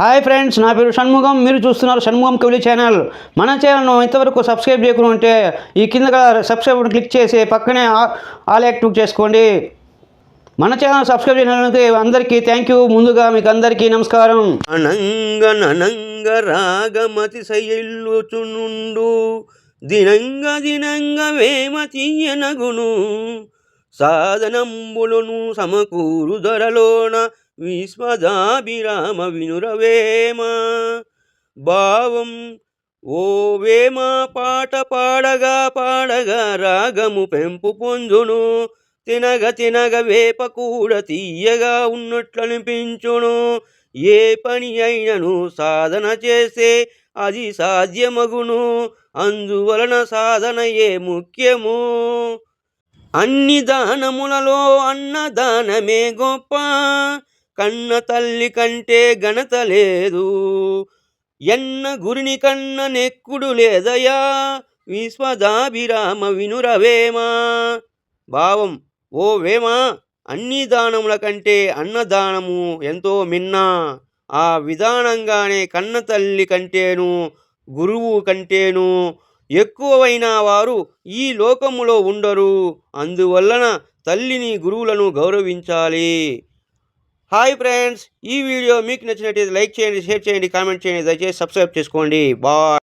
Hi friends నా పేరు షణ్ముఖం. మీరు చూస్తున్నారు షణ్ముఖం కవిలి ఛానల్. మన ఛానల్ను ఇంతవరకు సబ్స్క్రైబ్ చేయకుండా ఉంటే ఈ కింద సబ్స్క్రైబ్ క్లిక్ చేసి పక్కనే ఆల్ యాక్టివ్ చేసుకోండి. మన ఛానల్ సబ్స్క్రైబ్ చేయడానికి అందరికీ థ్యాంక్ యూ. ముందుగా మీకు అందరికీ నమస్కారం. అనంగ ననంగ రాగమతి శైల్లుచునుండు దినంగ దినంగ వేమ తీయనగును. సాధనంబులను సమకూరు ధరలోన విశ్వదాభిరామ వినురవేమ భావం ఓ వేమ పాట పాడగా పాడగా రాగము పెంపు పొందును. తినగ తినగ వేప కూడా తీయగా ఉన్నట్లనిపించును. ఏ పని అయినను సాధన చేసే అది సాధ్యమగును. అందువలన సాధనయే ముఖ్యము? అన్ని దానములలో అన్నదానమే గొప్ప. కన్న తల్లి కంటే ఘనత లేదు. ఎన్న గురిని కన్న నెక్కుడు లేదయా? విశ్వదాభిరామ వినురవేమా? భావం ఓ వేమా? అన్ని దానముల కంటే అన్నదానము ఎంతో మిన్న. ఆ విధానంగానే కన్న తల్లి కంటేను గురువు కంటేను ఎక్కువైన వారు ఈ లోకములో ఉండరు. అందువలన తల్లిని గురువులను గౌరవించాలి. హాయ్ ఫ్రెండ్స్ ఈ వీడియో మీకు నచ్చినట్టయితే లైక్ చేయండి షేర్ చేయండి కామెంట్ చేయండి దయచేసి సబ్స్క్రైబ్ చేసుకోండి. బాయ్.